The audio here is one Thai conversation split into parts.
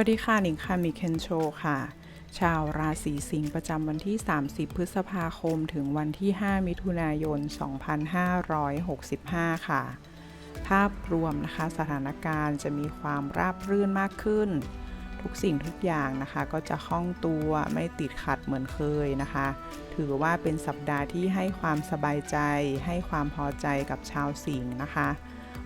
วัสดีค่ะ หนิงค่ะมีเคนโชค่ะ ชาวราศีสิงห์ประจำวันที่ 30 พฤษภาคมถึงวันที่ 5 มิถุนายน 2565 ค่ะ ภาพรวมนะคะสถานการณ์จะมีความราบรื่นมากขึ้น ทุกสิ่งทุกอย่างนะคะ ก็จะคล่องตัวไม่ติดขัดเหมือนเคยนะคะ ถือว่าเป็นสัปดาห์ที่ให้ความสบายใจ ให้ความพอใจกับชาวสิงห์นะคะ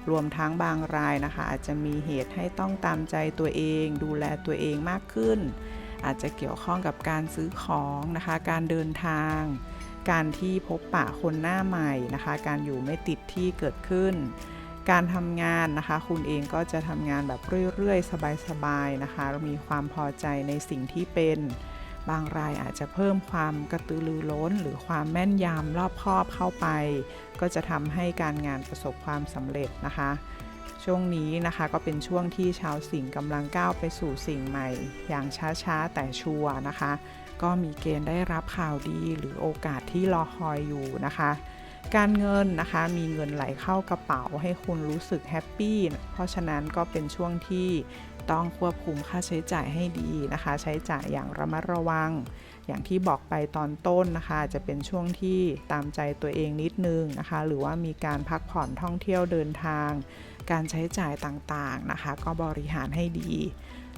รวมทั้งบางรายนะคะ อาจจะมีเหตุให้ต้องตามใจตัวเอง ดูแลตัวเองมากขึ้น อาจจะเกี่ยวข้องกับการซื้อของนะคะ การเดินทาง การที่พบปะคนหน้าใหม่นะคะ การอยู่ไม่ติดที่เกิดขึ้น การทำงานนะคะ คุณเองก็จะทำงานแบบเรื่อยๆ สบายๆนะคะ มีความพอใจในสิ่งที่เป็น บางรายอาจจะเพิ่มความกระตือรือร้น หรือความแม่นยำรอบคอบเข้าไป ก็จะทำให้การงานประสบความสำเร็จนะคะ ช่วงนี้นะคะก็เป็นช่วงที่ชาวสิงห์กำลังก้าวไปสู่สิ่งใหม่ อย่างช้าๆแต่ชัวร์นะคะ ก็มีเกณฑ์ได้รับข่าวดีหรือโอกาสที่รอคอยอยู่นะคะ การเงินนะคะ มีเงินไหลเข้ากระเป๋าให้คุณรู้สึกแฮปปี้เพราะฉะนั้นก็เป็นช่วงที่ต้องควบคุมค่าใช้จ่ายให้ดีนะคะ ใช้จ่ายอย่างระมัดระวัง อย่างที่บอกไปตอนต้นนะคะ จะเป็นช่วงที่ตามใจตัวเองนิดนึงนะคะ หรือว่ามีการพักผ่อนท่องเที่ยวเดินทาง การใช้จ่ายต่างๆนะคะ ก็บริหารให้ดี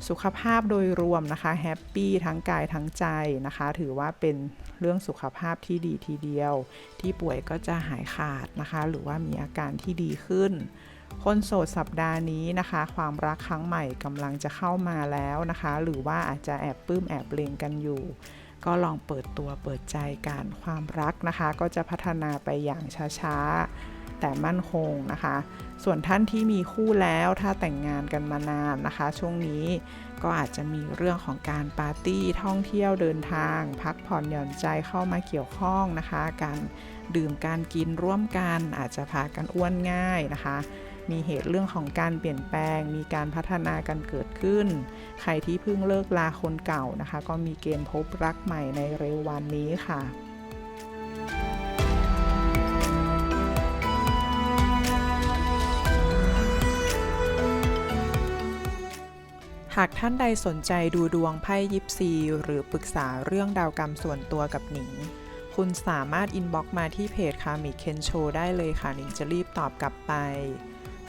สุขภาพโดยรวมนะคะแฮปปี้ทั้งกายทั้งใจนะคะ ถือว่าเป็นเรื่องสุขภาพที่ดีทีเดียว ที่ป่วยก็จะหายขาดนะคะ หรือว่ามีอาการที่ดีขึ้นคนโสดสัปดาห์นี้นะคะ ความรักครั้งใหม่กำลังจะเข้ามาแล้วนะคะ หรือว่าอาจจะแอบปลื้มแอบเลงกันอยู่ ก็ลองเปิดตัวเปิดใจกันความรักนะคะ ก็จะพัฒนาไปอย่างช้าๆ แต่มั่นคงนะคะ ส่วนท่านที่มีคู่แล้วถ้าแต่งงานกันมานานนะคะ ช่วงนี้ก็อาจจะมีเรื่องของการปาร์ตี้ท่องเที่ยวเดินทาง พักผ่อนหย่อนใจเข้ามาเกี่ยวข้องนะคะ การดื่มการกินร่วมกันอาจจะพากันอ้วนง่ายนะคะ มีเหตุเรื่องของการเปลี่ยนแปลง มีการพัฒนากันเกิดขึ้น ใครที่เพิ่งเลิกลาคนเก่านะคะ ก็มีเกณฑ์พบรักใหม่ในเร็ววันนี้ค่ะหากท่านใดสนใจดูดวงไพ่ยิปซี หรือปรึกษาเรื่องดาวกรรมส่วนตัวกับหนิง คุณสามารถอินบ็อกมาที่เพจคามิเคนโชได้เลยค่ะหนิงจะรีบตอบกลับไป